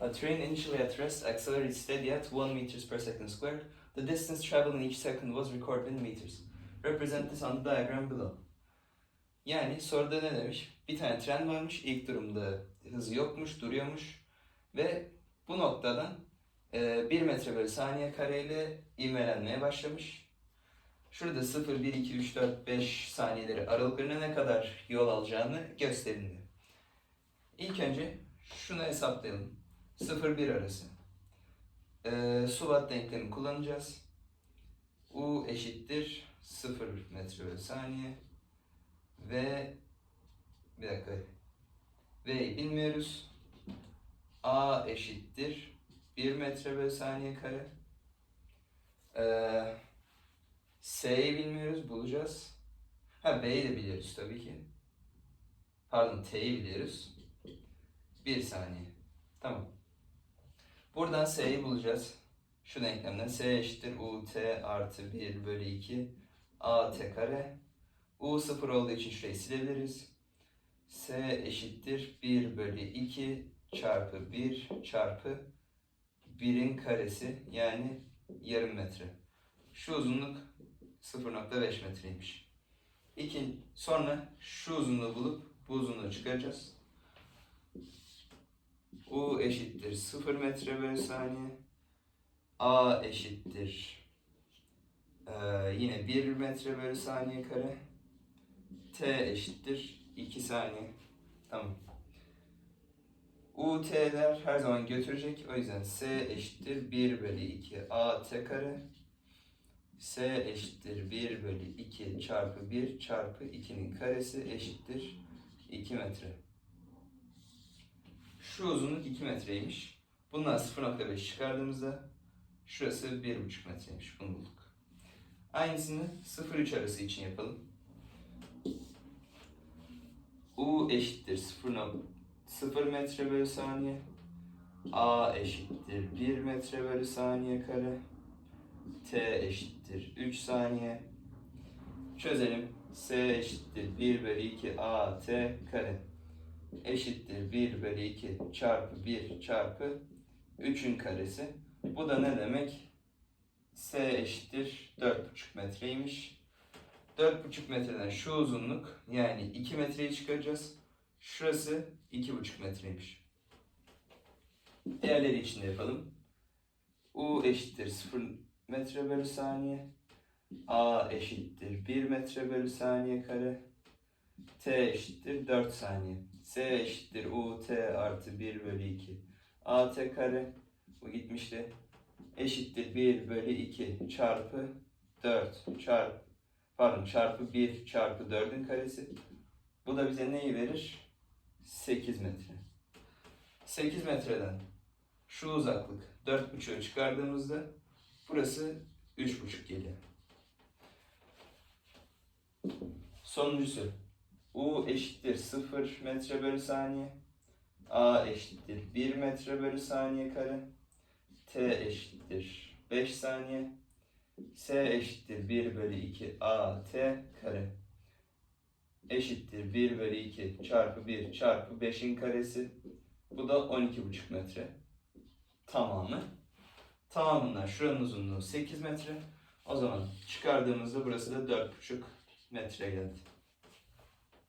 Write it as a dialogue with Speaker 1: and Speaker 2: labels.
Speaker 1: A train initially at rest accelerated steady at 1 meters per second squared. The distance traveled in each second was recorded in meters. Represent this on the diagram below. Yani soruda ne demiş? Bir tane tren varmış. İlk durumda hızı yokmuş, duruyormuş. Ve bu noktadan e, 1 metre bölü saniye kareyle ivmelenmeye başlamış. Şurada 0, 1, 2, 3, 4, 5 saniyeleri aralıklarına ne kadar yol alacağını gösterin diyor. İlk önce şunu hesaplayalım. 0-1 arası. Ee, Subat denklemi kullanacağız. U eşittir 0 metre bölü saniye. Ve bir dakika. V'yi bilmiyoruz. A eşittir 1 metre bölü saniye kare. Ee, S'yi bilmiyoruz, bulacağız. Ha B'yi de biliyoruz tabii ki. Pardon T'yi biliyoruz. 1 saniye. Tamam. Buradan S'yi bulacağız. Şu denklemden S eşittir UT artı 1 bölü 2 AT kare. U sıfır olduğu için şurayı silebiliriz. S eşittir 1 bölü 2 çarpı 1 çarpı 1'in karesi yani yarım metre. Şu uzunluk 0.5 metreymiş. İki, sonra şu uzunluğu bulup bu uzunluğu çıkaracağız. U eşittir 0 metre bölü saniye. A eşittir eee, yine 1 metre bölü saniye kare. T eşittir 2 saniye. Tamam. U, T'ler her zaman götürecek. O yüzden S eşittir 1 bölü 2 A T kare. S eşittir 1 bölü 2 çarpı 1 çarpı 2'nin karesi eşittir 2 metre. Şu uzunluk 2 metreymiş. Bundan 0.5 çıkardığımızda şurası 1.5 metreymiş. Bunu bulduk. Aynısını 0-3 arası için yapalım. U eşittir 0, 0 metre bölü saniye. A eşittir 1 metre bölü saniye kare. T eşittir 3 saniye. Çözelim. S eşittir 1 bölü 2 A T kare eşittir 1 bölü 2 çarpı 1 çarpı 3'ün karesi. Bu da ne demek? S eşittir 4,5 metreymiş. 4,5 metreden şu uzunluk yani 2 metreyi çıkaracağız. Şurası 2,5 metreymiş. Diğerleri için de yapalım. U eşittir 0 metre bölü saniye. A eşittir 1 metre bölü saniye kare. T eşittir 4 saniye. S eşittir U T artı 1 bölü 2. A T kare bu gitmişti. Eşittir 1 bölü 2 çarpı 4 çarpı pardon çarpı 1 çarpı 4'ün karesi. Bu da bize neyi verir? 8 metre. 8 metreden şu uzaklık 4,5'ü çıkardığımızda burası 3,5 geliyor. Sonuncusu. U eşittir 0 metre bölü saniye. A eşittir 1 metre bölü saniye kare. T eşittir 5 saniye. S eşittir 1 bölü 2 A T kare. Eşittir 1 bölü 2 çarpı 1 çarpı 5'in karesi. Bu da 12,5 metre. Tamamı. Tamamından şuranın uzunluğu 8 metre. O zaman çıkardığımızda burası da 4,5 metre geldi.